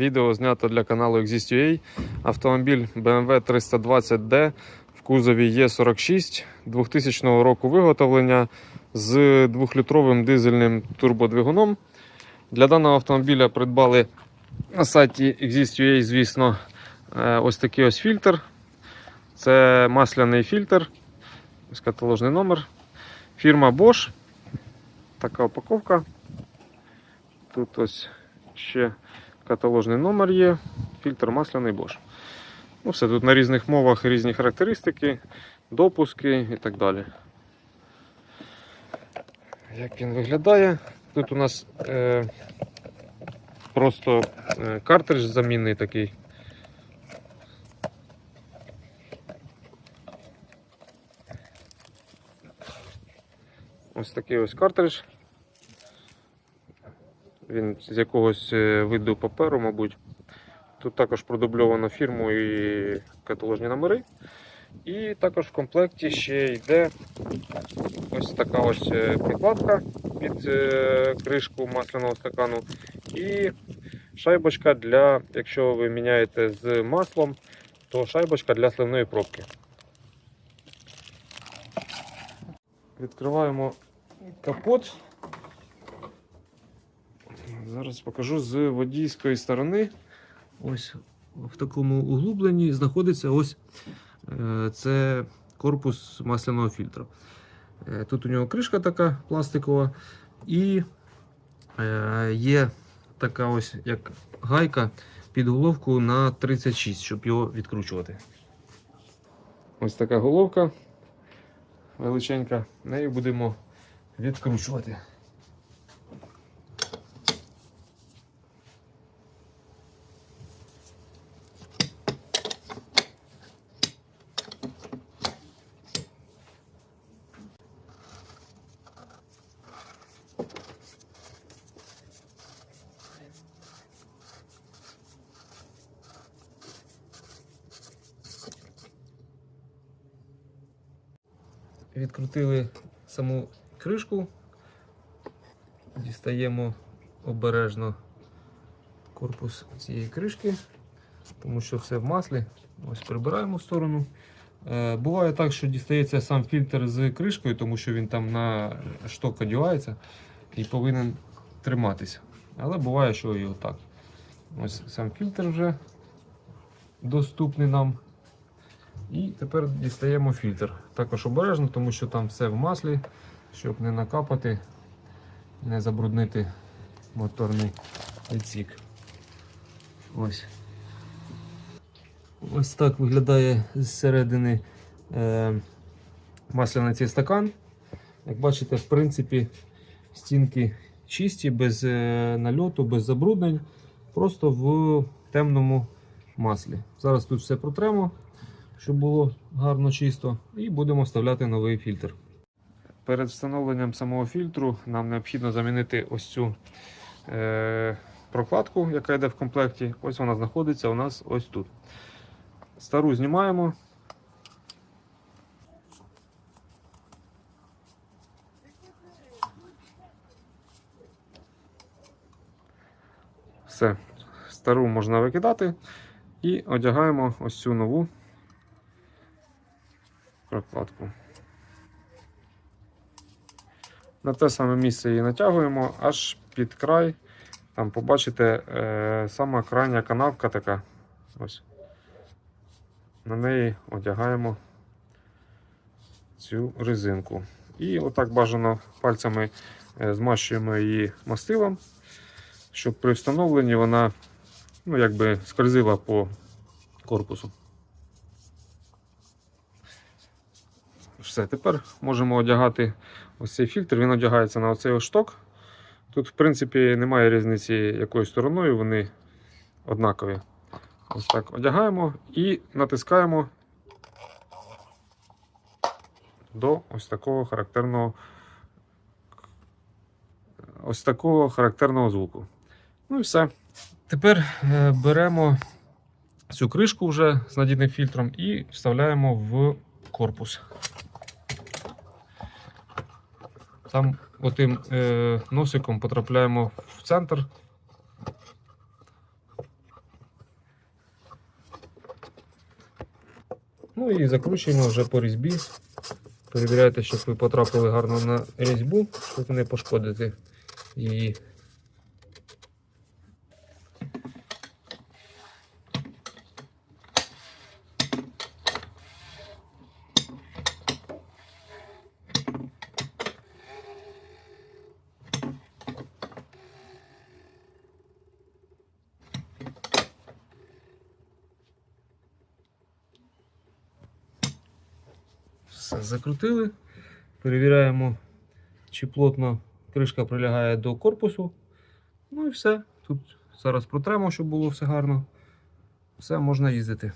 Відео знято для каналу Exist.ua. Автомобіль BMW 320D в кузові Е46 2000 року виготовлення з 2-літровим дизельним турбодвигуном. Для даного автомобіля придбали на сайті Exist.ua, звісно, е, ось такий ось фільтр. Це масляний фільтр. Ось каталожний номер. Фірма Bosch. Така упаковка. Тут ось ще каталожний номер є. Фільтр масляний Bosch. Ну, все тут на різних мовах різні характеристики, допуски і так далі. Як він виглядає? Тут у нас е, просто е, картридж замінний такий. Ось такий ось картридж. Він з якогось е, виду паперу, мабуть. Тут також продубльовано фірму і каталожні номери. І також в комплекті ще йде ось така ось е, прикладка під е, кришку масляного стакану. І шайбочка для, якщо ви міняєте з маслом, то шайбочка для сливної пробки. Відкриваємо капот. Зараз покажу з водійської сторони. Ось в такому углубленні знаходиться ось е, це корпус масляного фільтру. Е, Тут у нього кришка така пластикова, і е, є така ось як гайка під головку на 36, щоб його відкручувати. Ось така головка величенька, нею будемо відкручувати. Відкрутили саму кришку, дістаємо обережно корпус цієї кришки, тому що все в маслі. Ось прибираємо в сторону. Е, Буває так, що дістається сам фільтр з кришкою, тому що він там на шток одягається і повинен триматися. Але буває, що і отак. Ось сам фільтр вже доступний нам. І тепер дістаємо фільтр. Також обережно, тому що там все в маслі, щоб не накапати, не забруднити моторний відсік. Ось. Ось так виглядає зсередини е, масляний цей стакан. Як бачите, в принципі, стінки чисті, без е, нальоту, без забруднень, просто в темному маслі. Зараз тут все протремо щоб було гарно чисто, і будемо вставляти новий фільтр. Перед встановленням самого фільтру нам необхідно замінити ось цю е, прокладку, яка йде в комплекті. Ось вона знаходиться у нас ось тут. Стару знімаємо. Все, стару можна викидати і одягаємо ось цю нову прокладку. На те саме місце її натягуємо аж під край. Там побачите е, сама крайня канавка така. Ось. На неї одягаємо цю резинку. І отак бажано пальцями е, змащуємо її мастилом, щоб при встановленні вона ну, якби скользила по корпусу. Все, тепер можемо одягати ось цей фільтр. Він одягається на оцей шток. Тут, в принципі, немає різниці, якою стороною вони однакові. Ось так одягаємо і натискаємо до ось такого характерного ось такого характерного звуку. Ну і все. Тепер е, беремо цю кришку вже з надійним фільтром і вставляємо в корпус. Там отим е, носиком потрапляємо в центр. Ну і закручуємо вже по різьбі. Перевіряйте, щоб ви потрапили гарно на різьбу, щоб не пошкодити її. Все закрутили. Перевіряємо, чи плотно кришка прилягає до корпусу. Ну і все. Тут зараз протремо, щоб було все гарно. Все, можна їздити.